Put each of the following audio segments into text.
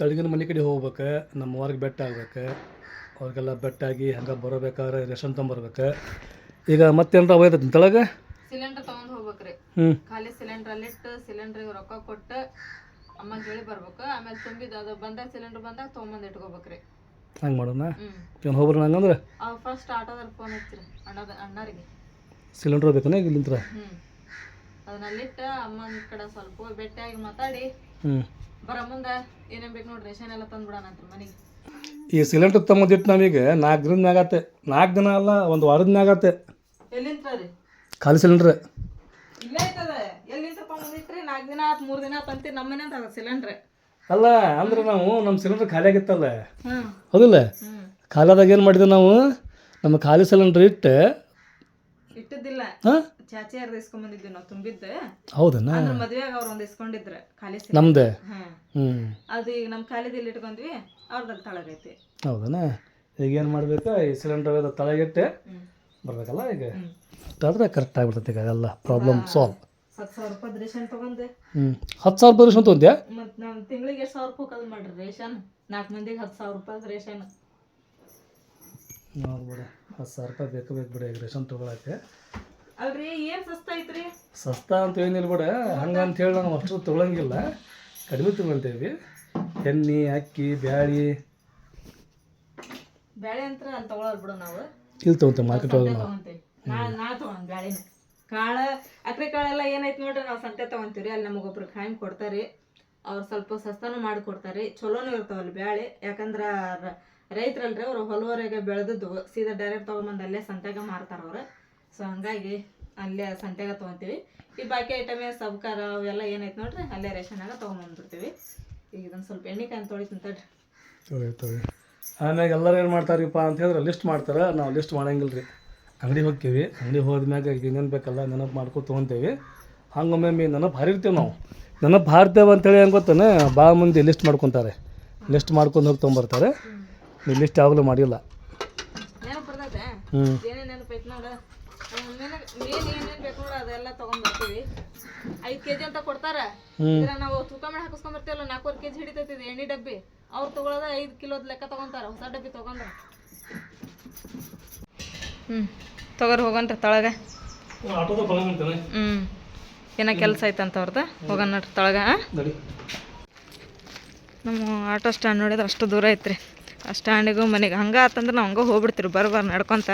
ತಳಗಿನ ಮನೆ ಕಡೆ ಹೋಗ್ಬೇಕು ನಮ್ಮ ಊರಿಗೆ ಬೆಟ್ಟ ಆಗ್ಬೇಕು ಅವ್ರಿಗೆಲ್ಲ ಬೆಟ್ಟಾಗಿ ಹಂಗೆ ಬರಬೇಕಾದ್ರೆ ರೇಷನ್ ತೊಗೊಂಬರ್ಬೇಕು. ಈಗ ಮತ್ತೇನಾರ ಒಯ್ದೈತಿ ತಳಗೆ? ಸಿಲಿಂಡರ್ ತಗೊಂಡ್ ಹೋಗ್ಬೇಕ್ರಿ. ಹ್ಞೂ ಖಾಲಿ ಸಿಲಿಂಡರ್ ಅಲ್ಲಿಟ್ಟು ಸಿಲಿಂಡ್ರಿಗೆ ರೊಕ್ಕ ಕೊಟ್ಟು ಅಮ್ಮ ಹೇಳಿ ಬರ್ಬೇಕು. ಆಮೇಲೆ ತುಂಬಿದ ಅದು ಬಂದಾಗ ಸಿಲಿಂಡರ್ ಬಂದಾಗ ತೊಗೊಂಬಂದು ಇಟ್ಕೋಬೇಕ್ರಿ. ಹಂಗೆ ಮಾಡೋಣ? ಏನು ಹೋಗ್ಬರೋಣ ಹಂಗಂದ್ರೆ? ಅವ್ ಫಸ್ಟ್ ಆಟೋದಲ್ಲಿ ಫೋನ್ ಹಚ್ಚಿರಿ ಅಣ್ಣದ ಅಣ್ಣರಿಗೆ. ಸಿಲಿಂಡ್ರ್ ಬೇಕನ ಈಗ ಇಲ್ಲಿಂತ್ರ? ಹ್ಮ್. ಅದನ್ನಲ್ಲಿಟ್ಟು ಅಮ್ಮನ ಕಡೆ ಸ್ವಲ್ಪ ಬೆಟ್ಟಿಯಾಗಿ ಭೇಟಿಯಾಗಿ ಮಾತಾಡಿ ಹ್ಞೂ ಬರ ಮುಂದೆ ಏನೇನು ಬೇಕು ನೋಡ್ರಿ ರೇಷನ್ ಎಲ್ಲ ತಂದ್ಬಿಡೋಣ ಅಂತ ಮನೆಗೆ. ಈ ಸಿಲಿಂಡರ್ ತಮ್ಮದಿಟ್ಟು ನಮಗೆ ನಾಲ್ಕು ದಿನದ ಮ್ಯಾಗತ್ತೆ ನಾಲ್ಕು ದಿನ ಅಲ್ಲ ಒಂದು ವಾರದ ಮ್ಯಾಗತ್ತೆ ಎಲ್ಲಿಂದ ರೀ? ಖಾಲಿ ಸಿಲಿಂಡ್ರ್. ಇಲ್ಲೇ ಐತದ ಎಲ್ಲಿಂದ ತಗೊಂಡಿಟ್ರಿ ನಾಲ್ಕು ದಿನ ಆತ್ ಮೂರು ದಿನ ಆತ್ ಅಂತೀರಿ ನಮ್ಮ ಮನೆ ಅದ ಸಿಲಿಂಡ್ರ್. ಅಲ್ಲ ಅಂದ್ರೆ ನಾವು ನಮ್ಮ ಸಿಲಿಂಡರ್ ಖಾಲಿ ಆಗಿತ್ತಲ್ಲ? ಹೌದಿಲ್ಲ? ಖಾಲಿ ಆದಾಗ ಏನು ಮಾಡಿದ್ವಿ ನಾವು? ನಮ್ಮ ಖಾಲಿ ಸಿಲಿಂಡ್ರ್ ಇಟ್ಟು ಇಟ್ಟದಿಲ್ಲ ಹಾಂ? ಚಾಚಿಯಾರ್ದು ಇಸ್ಕೊಂಬಂದಿದ್ವಿ ನಾವು ತುಂಬಿದ್ದೆ. ಹೌದನ? ಅಂದ್ರೆ ಮದ್ವೆಯಾಗ ಅವ್ರು ಒಂದು ಇಸ್ಕೊಂಡಿದ್ರ ಖಾಲಿ ಸಿಲಿಂಡರ್ ನಮ್ದೆ? ಹ್ಮ್. ಅದು ಈಗ ನಮ್ಮ ಖಾಲಿದಲ್ಲಿ ಇಟ್ಕೊಂಡ್ವಿ ಅವ್ರದಲ್ಲಿ ತಳಗೈತಿ. ಹೌದನಾ? ಈಗ ಏನು ಮಾಡ್ಬೇಕು ಈ ಸಿಲಿಂಡರ್ ತಳಗಿಟ್ಟು ಹ್ಮ್. ಬರ್ಬೇಕಲ್ಲ ಈಗ? ಆದ್ರೆ ಕರೆಕ್ಟ್ ಆಗಿಬಿಡ್ತೈತೆ ಈಗ ಎಲ್ಲ ಪ್ರಾಬ್ಲಮ್ ಸಾಲ್ವ್ ಹತ್ತು ಸಾವಿರ ರೂಪಾಯಿ ರೇಷನ್ ತಗೊಂಡೆ. ಹ್ಞೂ ಹತ್ತು ಸಾವಿರ ರೂಪಾಯಿ ರೇಷನ್ ತೊಗೊಂಡ್ಯಾ ಮತ್ತು ನಾನು ತಿಂಗಳಿಗೆ ಎಷ್ಟು ಸಾವಿರ ರೂಪಾಯಿ ಕಲ್ ಮಾಡ್ರಿ ರೇಷನ್? ನಾಲ್ಕು ಮಂದಿಗೆ ಹತ್ತು ಸಾವಿರ ರೂಪಾಯಿ ರೇಷನ್. ನೋಡ್ಬಿಡ ಹತ್ತು ಸಾವಿರ ರೂಪಾಯಿ ಬೇಕು ಬೇಕು ಬಿಡಿ ಈಗ ರೇಷನ್ ತೊಗೊಳಕ್ಕೆ. ಅಲ್ರಿ ಏನ್ ಸಸ್ತ ಐತ್ರಿ? ಸಸ್ತಾ ಅಂತ ಏನಿಲ್ಲ ಬಿಡ ಹಂಗಂತ ಅಂತ ಹೇಳಿ ನಾವು ಅಷ್ಟು ತೊಗೊಳಂಗಿಲ್ಲ. ಕಡಿಮೆ ತಗೊಳ್ತೇವಿ. ಎಣ್ಣೆ ಅಕ್ಕಿ ಬ್ಯಾಳಿ. ಬ್ಯಾಳೆ ಅಂತ ಅಲ್ಲಿ ತಗೊಳೋರು ಬಿಡು ನಾವು. ಇಲ್ಲಿ ತಗೊಂತೇವೆ ಮಾರ್ಕೆಟ್ ಒಳಗೆ ನಾವು. ತಗೊಂಡ್ ಬ್ಯಾಳಿನ. ಕಾಳ ಅಕ್ರೆ ಕಾಳೆಲ್ಲ ಏನೈತಿ ನೋಡ್ರಿ ನಾವು ಸಂತೆ ತಗೊಂತೀವಿ ಅಲ್ಲಿ ನಮಗೊಬ್ರು ಖಾಯಂ ಕೊಡ್ತಾರಿ. ಅವ್ರು ಸ್ವಲ್ಪ ಸಸ್ತಾನು ಮಾಡಿ ಕೊಡ್ತಾರಿ. ಚಲೋನು ಇರ್ತಾವಲ್ಲಿ ಬ್ಯಾಳೆ. ಯಾಕಂದ್ರ ರೈತರಲ್ರಿ ಅವ್ರು ಹೊಲವರೆಗೆ ಬೆಳೆದದ್ದು ಸೀದಾ ಡೈರೆಕ್ಟ್ ತೊಗೊಂಬಂದು ಅಲ್ಲೇ ಸಂತೆಗೆ ಮಾರ್ತಾರ ಅವ್ರು. ಸೊ ಹಂಗಾಗಿ ಅಲ್ಲೇ ಸಂತೆಗ ತೊಗೊಂತೀವಿ. ಈ ಬಾಕಿ ಐಟಮ್ ಸಬ್ಕಾರ ಅವೆಲ್ಲ ಏನೈತೆ ನೋಡ್ರಿ ಅಲ್ಲೇ ರೇಷನಾಗ ತೊಗೊಂಬಂದ್ಬಿಡ್ತೀವಿ. ಈಗ ಇದೊಂದು ಸ್ವಲ್ಪ ಎಣ್ಣೆ ಕಾಯಿ ತೊಳಿ ತೊಳಿ ಆಮ್ಯಾಗ ಎಲ್ಲರೂ ಏನು ಮಾಡ್ತಾರಪ್ಪ ಅಂತ ಹೇಳಿದ್ರೆ ಲಿಸ್ಟ್ ಮಾಡ್ತಾರೆ. ನಾವು ಲಿಸ್ಟ್ ಮಾಡೋಂಗಿಲ್ಲ ರೀ ಅಂಗಡಿ ಹೋಗ್ತೀವಿ. ಅಂಗಡಿ ಹೋದ್ಮ್ಯಾಗ ಏನೇನು ಬೇಕಲ್ಲ ನೆನಪು ಮಾಡ್ಕೊ ತೊಗೊತೇವಿ. ಹಂಗೊಮ್ಮೆ ನೆನಪು ಹಾರಿರ್ತೀವಿ ನಾವು. ನೆನಪು ಹಾರ್ತೇವೆ ಅಂತೇಳಿ ಹೆಂಗೆ ಗೊತ್ತಾನೆ? ಭಾಳ ಮಂದಿ ಲಿಸ್ಟ್ ಮಾಡ್ಕೊತಾರೆ. ಲಿಸ್ಟ್ ಮಾಡ್ಕೊಂಡು ಹೋಗಿ ತೊಗೊಂಬರ್ತಾರೆ. ನೀವು ಲಿಸ್ಟ್ ಯಾವಾಗಲೂ ಮಾಡಿಲ್ಲ. ಹ್ಞೂ ಮೇನ್ ಏನೇನ್ ಬೇಕು ನೋಡ ಅದೆಲ್ಲ ತಗೊಂಡ್ಬರ್ತೀವಿ ಐದು ಕೆ ಜಿ ಅಂತ ಕೊಡ್ತಾರ. ಇದ್ರ ನಾವು ತೂಕ ಮಾಡಿ ಹಾಕಿಸ್ಕೊಂಡ್ ಬರ್ತೀವಲ್ಲ ನಾಲ್ಕೂವರೆ ಕೆ ಜಿ ಹಿಡಿತೈತಿ ಇದು ಎಣ್ಣೆ ಡಬ್ಬಿ. ಅವ್ರು ತಗೊಳ್ಳೋದ ಐದ್ ಕಿಲೋದ್ ಲೆಕ್ಕ ತಗೊಂತಾರ ಹೊಸ ಡಬ್ಬಿ ತಗೊಂಡ್ರ. ಹ್ಮ್ ತಗೋರಿ ಹೋಗನ್ರಿ ತಳಗ. ಹ್ಮ್ ಏನ ಏನೋ ಕೆಲಸ ಐತಂತ ಅವ್ರದ್ದು ಹೋಗೋಣ ನೋಡ್ರಿ ತಳಗ ನಮ್ಮ ಆಟೋ ಸ್ಟ್ಯಾಂಡ್ ನೋಡಿದ್ರೆ ಅಷ್ಟು ದೂರ ಐತ್ರಿ. ಆ ಸ್ಟ್ಯಾಂಡಿಗೂ ಮನೆಗೆ ಹಂಗೆ ಆತಂದ್ರೆ ನಾವು ಹಂಗೆ ಹೋಗ್ಬಿಡ್ತೀರಿ ಬರ್ಬಾರ್ ನಡ್ಕೊತ.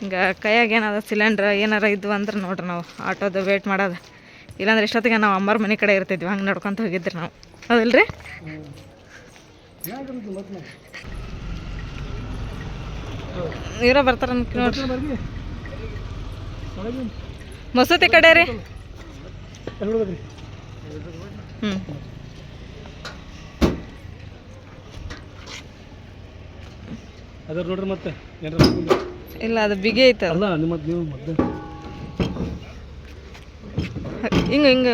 ಹಿಂಗೆ ಕೈಯಾಗ ಏನಾದ ಸಿಲಿಂಡ್ರ್ ಏನಾರ ಇದ್ವು ಅಂದ್ರೆ ನೋಡ್ರಿ ನಾವು, ಆಟೋದು ವೇಟ್ ಮಾಡೋದು. ಇಲ್ಲಾಂದ್ರೆ ಇಷ್ಟೊತ್ತಿಗೆ ನಾವು ಅಮ್ಮರ ಮನೆ ಕಡೆ ಇರ್ತಿದ್ವಿ, ಹಂಗೆ ನಡ್ಕೊತ ಹೋಗಿದ್ರಿ ನಾವು. ಹೌದಿಲ್ರಿ? ನೀರ ಬರ್ತಾರ ನೋಡ್ರಿ. ಮಸೂತಿ ಕಡೆ ರೀ? ಹ್ಞೂ ಅದ್ರ ನೋಡ್ರಿ ಮತ್ತೆ. ಏನಾರ ಇಲ್ಲ ಅದು ಬಿಗಿ ಐತೆ ಅಲ್ಲ ನಿಮ್ಮ ನೀವು ಮತ್ತೆ. ಹಿಂಗೆ ಹಿಂಗೆ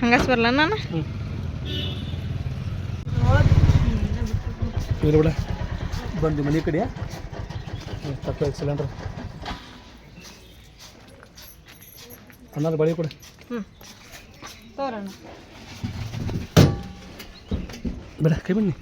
ಹಂಗಾಸ್ ಬರಲ್ಲ ನಾನು? ಇಲ್ಲ ಬಿಡ ಬಂದು ಮನೆ ಕಡೆ. ತಪ್ಪ ಸಿಲಿಂಡ್ರ್. ಅನ್ನದ ಬಳಿ ಕೊಡಿ. ಹ್ಞೂ ತೋರಣ ಬೇಡ ಕೈ ಬನ್ನಿ.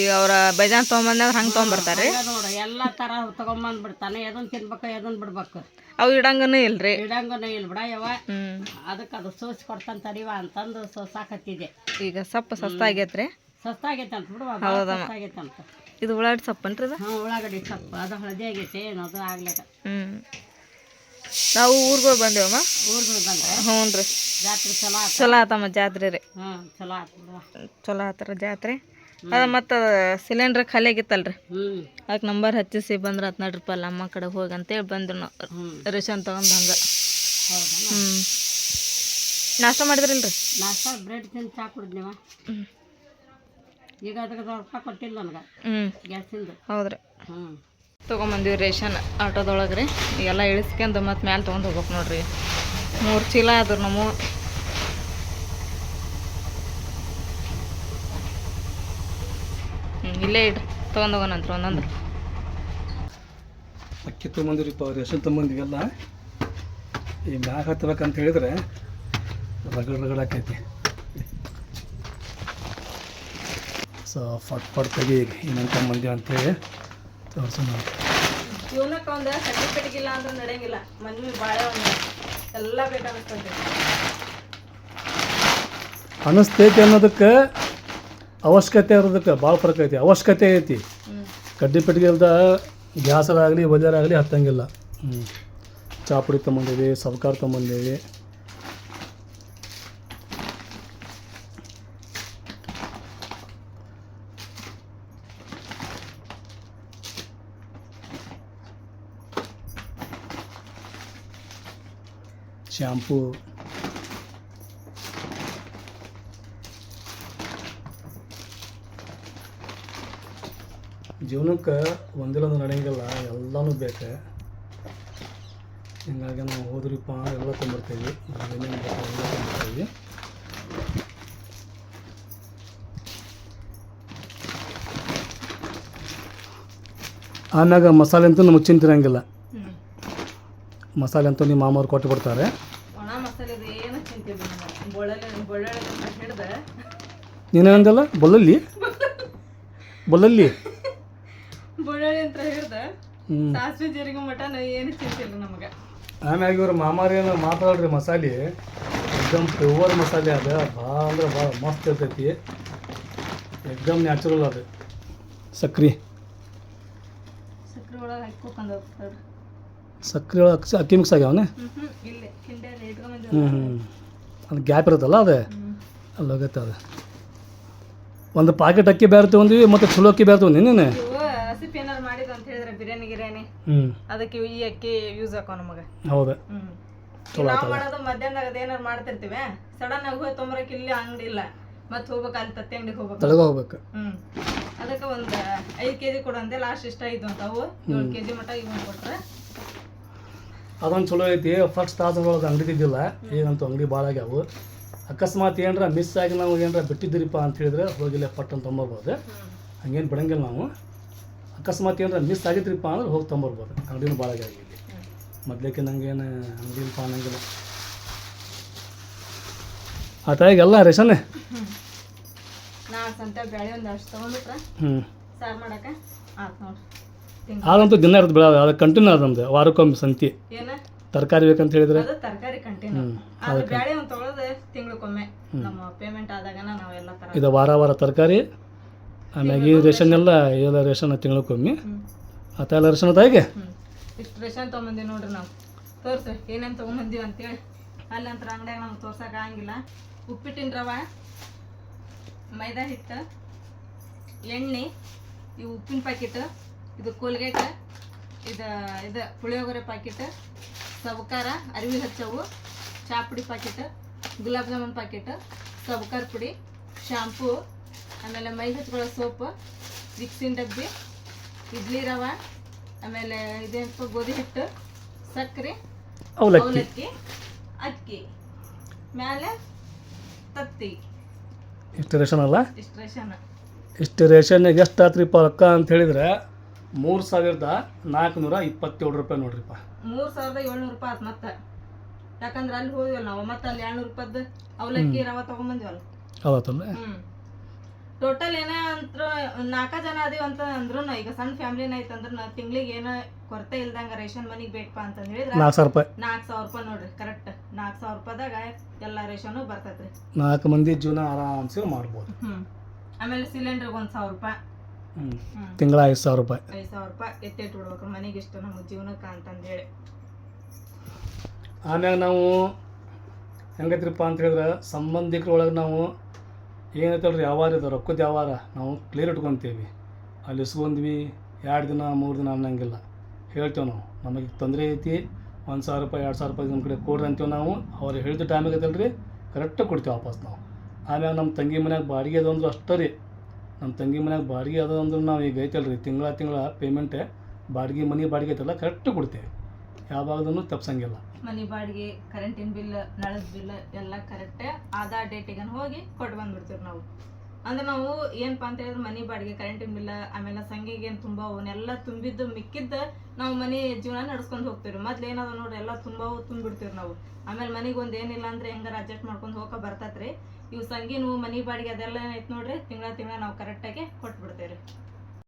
ಈಗ ಅವ್ರ ಬೈಜಾನ್ ತೊಗೊಂಬಂದಾಗ ಹಂಗೆ ತೊಗೊಂಬರ್ತಾರೆ ನೋಡು ಎಲ್ಲ ತರ ತಗೊಂಬಂದ್ ಬಿಡ್ತಾನೆ ಎದನ್ ತಿನ್ಬೇಕು ಎದನ್ ಬಿಡ್ಬೇಕು. ಅವು ಇಡಂಗನೂ ಇಲ್ರಿ. ಇಡಂಗನ ಇಲ್ಲ ಬಿಡ ಯವ ಅದಕ್ಕೆ ಅದು ಸೋಸಿ ಕೊಡ್ತಾನೆ ತಡಿವ ಅಂತಂದು ಸೋಸಾಕತ್ತಿದೆ ಈಗ ಸಪ್ಪ ಸಸ್ತ ಆಗೈತ್ರಿ ಸಸ್ತಾಗೈತೆ ಅಂತ ಬಿಡುವ. ಸಸ್ತಾಗೈತೆ ಅಂತ. ಇದು ಉಳ್ಳಾಗಡ್ಡಿ ಸಪ್ಪನ್ರಿ ಇದು? ಹ್ಞೂ ಉಳ್ಳಾಗಡ್ಡಿ ಸೊಪ್ಪು. ಅದು ಹಳದಿ ಆಗೈತೆ ಏನದು ಆಗ್ಲಿಕ್ಕೆ ಹ್ಞೂ ನಾವು ಊರ್ಗಳು ಬಂದೇವಮ್ಮ? ಬಂದ್ರೆ? ಹ್ಞೂ ರೀ. ಜಾತ್ರೆ ಚಲೋ ಆತ ಚಲೋ ಆತಮ್ಮ ಜಾತ್ರೆ ರೀ. ಹ್ಞೂ ಚಲೋ ಆತ ಬಿಡುವ ಚಲೋ ಆತರ ಜಾತ್ರೆ. ಅದ ಮತ್ತು ಸಿಲಿಂಡ್ರ್ ಖಾಲಿ ಆಗಿತ್ತಲ್ರಿ ಹ್ಞೂ. ಅದಕ್ಕೆ ನಂಬರ್ ಹಚ್ಚಿಸಿ ಬಂದ್ರೆ ಹತ್ತು ರೂಪಾಯಿ ಅಲ್ಲ ಅಮ್ಮ ಕಡೆ ಹೋಗಿ ಅಂತೇಳಿ ಬಂದ್ರು ನಾವು. ಹ್ಞೂ. ರೇಷನ್ ತಗೊಂಡ್ ಹಂಗೆ. ಹೌದಾ? ಹ್ಞೂ. ನಾಷ್ಟ ಮಾಡಿದ್ರಲ್ರಿ ನಾಷ್ಟ ಬ್ರೆಡ್ ತಿಂದು ಚಾ ಕುಡಿದ್ ನೀವು ಹ್ಞೂ ಈಗ ಅದಕ್ಕೆ ರೊಕ್ಕ ಕೊಟ್ಟಿಲ್ಲ ನನಗೆ. ಹ್ಞೂ ಗ್ಯಾಸಿಂದು ಹೌದ್ರಿ. ಹ್ಞೂ. ತೊಗೊಂಬಂದಿವಿ ರೇಷನ್ ಆಟೋದೊಳಗೆ ರೀ. ಎಲ್ಲ ಇಳಿಸ್ಕೊಂಡು ಮತ್ತೆ ಮ್ಯಾಲೆ ತೊಗೊಂಡು ಹೋಗ್ಬೇಕು ನೋಡ್ರಿ. ಮೂರು ಚೀಲ ಆದ್ರೆ ನಮ್ಮ. ಇಲ್ಲೇ ಇಡ್, ತೊಗೊಂಡು ಹೋಗೋಣಂತ್ರಿ ಒಂದೊಂದು. ಅಕ್ಕಿ ತೊಗೊಂಬಂದಿರಿಪ್ಪ ರೇಷನ್ ತೊಗೊಂಬಂದಿವೆಲ್ಲ. ಈ ಮ್ಯಾಗ ಹತ್ತಬೇಕಂತ ಹೇಳಿದ್ರೆ ರಗಡ್ ರಗಡ್ ಆಕೈತಿ. ಸೊ, ಫಟ್ ಫಟ್ ತೆಗಿ ಇನ್ನೊಂದು ತೊಗೊಂಬಂದಿವಿ ಅಂತೇಳಿ. ತೋರಿಸೋಣ ಜೀವನಕ್ಕೆ ಒಂದು ಸರ್ಟಿಫಿಕೇಟ್ ಇಲ್ಲ ಅಂದ್ರೆ ನಡೆಯಂಗಿಲ್ಲ. ಮನ್ವಿ ಬಾಳೆ ಒಂದು ಎಲ್ಲ ಬೇಕಾಗುತ್ತೆ ಅನಿಸ್ತೈತಿ ಅನ್ನೋದಕ್ಕೆ ಅವಶ್ಯಕತೆ ಇರೋದಕ್ಕೆ ಭಾಳ ಫರಕ್ ಐತಿ. ಅವಶ್ಯಕತೆ ಐತಿ. ಕಡ್ಡಿ ಪೆಟ್ಟಿಗೆ ಇಲ್ದ ಗ್ಯಾಸರಾಗಲಿ ಒಲೆಯರಾಗಲಿ ಹತ್ತಂಗಿಲ್ಲ. ಹ್ಞೂ ಚಾಪುಡಿ ತೊಗೊಂಬಂದೀವಿ ಸಬ್ಕಾರ ತೊಗೊಂಬಂದೀವಿ ಶ್ಯಾಂಪೂ ಜೀವನಕ್ಕೆ ಒಂದಿಲ್ಲೊಂದು ನಡೆಯಂಗಿಲ್ಲ ಎಲ್ಲಾನು ಬೇಕು. ಹಿಂಗಾಗಿ ನಾವು ಹೋದ್ರಿಪ್ಪ ಎಲ್ಲ ತೊಗೊಂಬರ್ತೀವಿ ಏನೇನು ಬೇಕು ಎಲ್ಲ ಆಮ್ಯಾಗ ಮಸಾಲೆ ಅಂತೂ ನಮಗೆ ಚಿಂತಿರಂಗಿಲ್ಲ ಮಸಾಲೆ ಅಂತೂ ನಿಮ್ಮ ಮಾಮವ್ರು ಕೊಟ್ಟು ಬಿಡ್ತಾರೆ ಒಣ ಮಸಾಲೆ ಏನು ಚಿಂತಿಲ್ಲ ಬೊಳ್ಳಲೆ ಬೊಳ್ಳಳೆ ಹಿಡ್ದು ನೀನೇನಂದಲ್ಲ ಬೊಲ್ಲಲ್ಲಿ? ಬಲ್ಲಲ್ಲಿ? ಬೊಳ್ಳಳೆ ಅಂತ ಹಿಡ್ದು ಸಾಸಿವೆ ಜೀರಿಗೆ ಮಟನ್ ಏನು ಚಿಂತಿಲ್ಲ ನಮಗೆ. ಆಮ್ಯಾಗ ಇವ್ರ ಮಾಮಾರೇನು ಮಾತಾಡ್ರಿ ಮಸಾಲೆ. ಎಕ್ದಮ್ ಪ್ಯೂವರ್ ಮಸಾಲೆ ಅದ. ಭಾಳ ಅಂದ್ರೆ ಭಾಳ ಮಸ್ತ್ ಇರ್ತೈತಿ. ಎಕ್ದಮ್ ನ್ಯಾಚುರಲ್ ಅದು. ಸಕ್ರಿ. ಸಕ್ರಿ ಒಳಗೆ ಸಕ್ರೆ ಒಳಗೆ ಅಕ್ಕಿ ಮಿಕ್ಸ್ ಆಗ್ಯಾವನೆ? ಹ್ಞೂ ಅದು ಗ್ಯಾಪ್ ಇರುತ್ತಲ್ಲ ಅದು? ಹ್ಞೂ ಅಲ್ಲಿ ಹೋಗುತ್ತೆ ಅದು ಒಂದು ಪಾಕೆಟ್ ಅಕ್ಕಿ ಬೇರೆ ತೊಗೊಂಡ್ವಿ ಮತ್ತು ಚಲೋ ಅಕ್ಕಿ ಬೇರೆ ತೊಗೊಂಡಿ ನೀನು? ರೆಸಿಪಿ ಏನಾರು ಮಾಡಿದ ಅಂತ ಹೇಳಿದ್ರೆ ಬಿರಿಯಾನಿ ಗಿರಿಯಾನಿ? ಹ್ಞೂ ಅದಕ್ಕೆ ಈ ಅಕ್ಕಿ ಯೂಸ್ ಹಾಕೋ ನಮಗೆ. ಹೌದು. ಹ್ಮ್. ನಾವು ಮಾಡೋದು ಮಧ್ಯಾಹ್ನದಾಗ ಅದೇನಾರು ಮಾಡ್ತಿರ್ತೀವಿ. ಸಡನ್ ಆಗಿ ಹೋಗಿ ತೊಂಬರಕ್ಕೆ ಇಲ್ಲಿ ಅಂಗಡಿ ಇಲ್ಲ. ಮತ್ತೆ ಹೋಗ್ಬೇಕು ಅಲ್ಲಿ ತತ್ತಿ ಅಂಗಡಿಗೆ ಹೋಗ್ಬೇಕು. ತಳಗ ಹೋಗ್ಬೇಕು ಹ್ಮ್. ಅದಕ್ಕೆ ಒಂದು ಐದು ಕೆ ಜಿ ಕೊಡು ಅಂದೆ. ಲಾಸ್ಟ್ ಇಷ್ಟ ಇದ್ದು ಅಂತ ಅವು. ಏಳು ಕೆ ಜಿ ಮಟ ಇವ್ ಕೊಟ್ರೆ. ಅದೊಂದು ಚಲೋ ಐತಿ. ಫಸ್ಟ್ ತಾಸೊಳಗೆ ಅಂಗಡಿ ಇದ್ದಿಲ್ಲ ಈಗಂತೂ ಅಂಗಡಿ ಭಾಳ ಆಗ್ಯಾವು. ಅಕಸ್ಮಾತ್ ಏನರ ಮಿಸ್ ಆಗಿ ನಾವು ಏನರ ಬಿಟ್ಟಿದ್ದೀರಿಪ್ಪ ಅಂತ ಹೇಳಿದ್ರೆ ಹೋಗಿಲ್ಲ ಪಟ್ಟ ಅಂತ ತೊಂಬರ್ಬೋದು. ಹಂಗೇನು ಬಿಡಂಗಿಲ್ಲ ನಾವು. ಅಕಸ್ಮಾತ್ ಏನರ ಮಿಸ್ ಆಗಿದ್ರಿಪ್ಪ ಅಂದ್ರೆ ಹೋಗಿ ತೊಂಬರ್ಬೋದು. ಅಂಗಡಿನೂ ಭಾಳ ಆಗ್ಯಾವ ಇಲ್ಲಿ ಮೊದ್ಲೇಕೆ ನಂಗೇನು ಅಂಗಡಿಲ್ಪ ಅನ್ನಂಗಿಲ್ಲ ಆ ತಾಯಿಗೆಲ್ಲ ರೇಷನ್? ಸಂತೆ ಬೇಳೆ ತೊಗೊಂಡ್ಬಿಟ್ರೆ. ಹ್ಞೂ ಸಾರು ಆತು ನೋಡ್ರಿ. ಅದಂತೂ ದಿನ ಇರೋದು ಬೆಳ ಅದು ಕಂಟಿನ್ಯೂ ಅದ ನಮ್ದು ವಾರಕ್ಕೊಮ್ಮೆ ಸಂತಿ. ಏನ? ತರಕಾರಿ ಬೇಕಂತ ಹೇಳಿದ್ರೆ? ತರಕಾರಿ ಕಂಟಿನ್ಯೂ ಅದು ಒಂದು ತೊಗೊಳೋದು ತಿಂಗ್ಳಕ್ಕೊಮ್ಮೆ ನಮ್ಮ ಪೇಮೆಂಟ್ ಆದಾಗನ ನಾವೆಲ್ಲ ತರ ಇದು ವಾರ ವಾರ ತರಕಾರಿ ಆಮ್ಯಾಗ ಈ ರೇಷನ್ ಎಲ್ಲ ಎಲ್ಲ ರೇಷನ್ ತಿಂಗಳಕ್ಕೊಮ್ಮೆ. ಹ್ಮ್. ಆತ ಎಲ್ಲ ರೇಷನ್ ಅದ ಹೇಗೆ ಇಷ್ಟು ರೇಷನ್ ತೊಗೊಂಬಂದಿವಿ ನೋಡ್ರಿ ನಾವು. ತೋರ್ಸಿ ಏನೇನು ತೊಗೊಂಬಂದೀವಿ ಅಂತೇಳಿ. ಅಲ್ಲಿ ಅಂತ ಅಂಗಡಿಯಾಗ ನಮ್ಗೆ ತೋರ್ಸಕ್ಕೆ ಆಗಂಗಿಲ್ಲ. ಉಪ್ಪಿಟ್ಟಿನ ರವೆ ಮೈದಾ ಹಿಟ್ಟು ಎಣ್ಣೆ ಈ ಉಪ್ಪಿನ ಪ್ಯಾಕೆಟ್ ಇದು ಕೋಲ್ಗೇಟ್ ಇದು ಇದು ಪುಳಿಯೋಗರೆ ಪ್ಯಾಕೆಟ್ ಸಬ್ಕಾರ ಅರಿವಿ ಹಚ್ಚವು ಚಾಪುಡಿ ಪ್ಯಾಕೆಟ್ ಗುಲಾಬ್ ಜಾಮೂನ್ ಪ್ಯಾಕೆಟ್ ಸಬ್ಕಾರ ಪುಡಿ ಶಾಂಪೂ ಆಮೇಲೆ ಮೈ ಹಚ್ಕೊಳ್ಳೋ ಸೋಪು ವಿಕ್ಸಿನ ಡಬ್ಬಿ ಇಡ್ಲಿ ರವೆ ಆಮೇಲೆ ಇದೇನಪ್ಪ ಗೋಧಿ ಹಿಟ್ಟು ಸಕ್ಕರೆ ಅವಲಕ್ಕಿ. ಅಕ್ಕಿ. ಮ್ಯಾಲೆ ತತ್ತಿ. ಇಷ್ಟು ರೇಷನ್ ಅಲ್ಲ? ಇಷ್ಟು ರೇಷನ್. ಇಷ್ಟು ರೇಷನ್ ಎಷ್ಟು ಆತ್ರಿಪ್ಪ ರೊಕ್ಕ ಅಂತ ಹೇಳಿದ್ರೆ ಮೂರು ಸಾವಿರದ ನಾಲ್ಕುನೂರ ಇಪ್ಪತ್ತೇಳು ರೂಪಾಯಿ ನೋಡ್ರಿಪ್ಪ. ಮೂರ್ ಸಾವಿರದ ಏಳ್ನೂರು ರೂಪಾಯಿ ಆತ್ ಮತ್ತೆ. ಯಾಕಂದ್ರೆ ಅಲ್ಲಿ ಹೋದ್ವಲ್ಲ ನಾವು ಮತ್ತೆ ಅಲ್ಲಿ ಏಳ್ನೂರು ರೂಪಾಯ್ದು ಅವಲಕ್ಕಿ ರವ ತಗೊಂಬಂದ್ವಲ್ಲ. ಹೌದಲ್ಲ? ಟೋಟಲ್ ಏನೇ ಅಂತ್ರ ನಾಲ್ಕ ಜನ ಅದೀವಿ ಅಂತ ಅಂದ್ರು ಈಗ ಸಣ್ಣ ಫ್ಯಾಮಿಲಿನ ಐತೆ ಅಂದ್ರೆ ತಿಂಗಳಿಗೆ ಏನ ಕೊರತೆ ಇಲ್ದಂಗ ರೇಷನ್ ಮನಿಗೆ ಬೇಕಪ್ಪ ಅಂತ ಹೇಳಿದ್ರೆ ನಾಲ್ಕು ಸಾವಿರ ರೂಪಾಯಿ. ನಾಲ್ಕು ಸಾವಿರ ರೂಪಾಯಿ ನೋಡ್ರಿ ಕರೆಕ್ಟ್ ನಾಲ್ಕು ಸಾವಿರ ರೂಪಾಯಿದಾಗ ಎಲ್ಲ ರೇಷನು ಬರ್ತೈತ್ರಿ. ನಾಲ್ಕು ಮಂದಿ ಜೀವನ ಆರಾಮ್ಸೆ ಮಾಡ್ಬೋದು. ಆಮೇಲೆ ಸಿಲಿಂಡ್ರಿಗೆ ಒಂದು ಸಾವಿರ ರೂಪಾಯಿ. ತಿಂಗಳ ಐದು ಸಾವಿರ ರೂಪಾಯಿ. ಐದು ಸಾವಿರ ರೂಪಾಯಿ ಎತ್ತಿಟ್ಟು ಬಿಡ್ಬೇಕು ಮನೆಗೆ ಇಷ್ಟು ನಮ್ಮ ಜೀವನಕ್ಕೆ ಅಂತಂದೇಳಿ ಆಮ್ಯಾಗ ನಾವು ಹೆಂಗೈತ್ರಿಪ್ಪ ಅಂತ ಹೇಳಿದ್ರೆ ಸಂಬಂಧಿಕರೊಳಗೆ ನಾವು ಏನೈತಲ್ರಿ ವ್ಯವಹಾರ ಇದೆ ರೊಕ್ಕದ ಯಾವಾರ ನಾವು ಕ್ಲಿಯರ್ ಇಟ್ಕೊತೀವಿ. ಅಲ್ಲಿ ಇಸ್ಕೊಂಡ್ವಿ ಎರಡು ದಿನ ಮೂರು ದಿನ ಅನ್ನಂಗಿಲ್ಲ. ಹೇಳ್ತೇವೆ ನಾವು. ನಮಗೆ ತೊಂದರೆ ಐತಿ ಒಂದು ಸಾವಿರ ರೂಪಾಯಿ ಎರಡು ಸಾವಿರ ರೂಪಾಯಿ ನಮ್ಮ ಕಡೆ ಕೊಡ್ರಿ ಅಂತೀವಿ ನಾವು. ಅವ್ರು ಹೇಳಿದ ಟೈಮಿಗೆ ಐತಲ್ರಿ ಕರೆಕ್ಟಾಗಿ ಕೊಡ್ತೀವಿ ವಾಪಸ್ ನಾವು. ಆಮ್ಯಾಗ ನಮ್ಮ ತಂಗಿ ಮನ್ಯಾಗ ಬಾಡಿಗೆ ಅದು ಅಂದ್ರೆ ಅಷ್ಟೇ ರೀ. ನಮ್ಮ ತಂಗಿ ಮನ್ಯಾಗ ಬಾಡಿಗೆ ಅದ ಅಂದ್ರೆ ನಾವು ಈಗ ಐತಲ್ಲ ರೀ ತಿಂಗಳ ತಿಂಗಳ ಪೇಮೆಂಟ್ ಬಾಡಿಗೆ ಮನೆ ಬಾಡಿಗೆ ಐತಲ್ಲ ಕರೆಕ್ಟ್ ಕೊಡ್ತೇವೆ. ಯಾವಾಗದನ್ನು ತಪ್ಸಂಗಿಲ್ಲ. ಮನಿ ಬಾಡಿಗೆ ಕರೆಂಟಿನ ಬಿಲ್ ನಳದ ಬಿಲ್ ಎಲ್ಲ ಕರೆಕ್ಟ್ ಆಧಾರ್ ಡೇಟಿಗೆ ಹೋಗಿ ಕೊಟ್ಟು ಬಂದ್ಬಿಡ್ತೀವಿ ನಾವು. ಅಂದ್ರೆ ನಾವು ಏನಪ್ಪ ಅಂತ ಹೇಳಿದ್ರೆ ಮನಿ ಬಾಡಿಗೆ ಕರೆಂಟಿನ ಬಿಲ್ ಆಮೇಲೆ ಸಂಗಿಗೆ ಏನು ತುಂಬ ಅವನ್ನೆಲ್ಲ ತುಂಬಿದ್ದು, ಮಿಕ್ಕಿದ್ದ ನಾವು ಮನೆ ಜೀವನ ನಡ್ಸ್ಕೊಂಡು ಹೋಗ್ತೀವಿ ಮೊದ್ಲು ಏನಾದ್ರು ನೋಡ್ರಿ, ಎಲ್ಲ ತುಂಬವು ತುಂಬಿಡ್ತೀವಿ ನಾವು. ಆಮೇಲೆ ಮನೆಗೆ ಒಂದು ಏನಿಲ್ಲ ಅಂದ್ರೆ ಹೆಂಗಾರ ಅಡ್ಜಸ್ಟ್ ಮಾಡ್ಕೊಂಡು ಹೋಗಕ್ಕೆ ಬರ್ತೈತ್ರಿ. ಇವು ಸಂಗಿ ಮನಿ ಮನೆ ಬಾಡಿಗೆ ಅದೆಲ್ಲ ಏನೈತೆ ನೋಡ್ರಿ ತಿಂಗಳ ತಿಂಗಳ ನಾವು ಕರೆಕ್ಟಾಗಿ ಕೊಟ್ಬಿಡ್ತೇವೆ ರೀ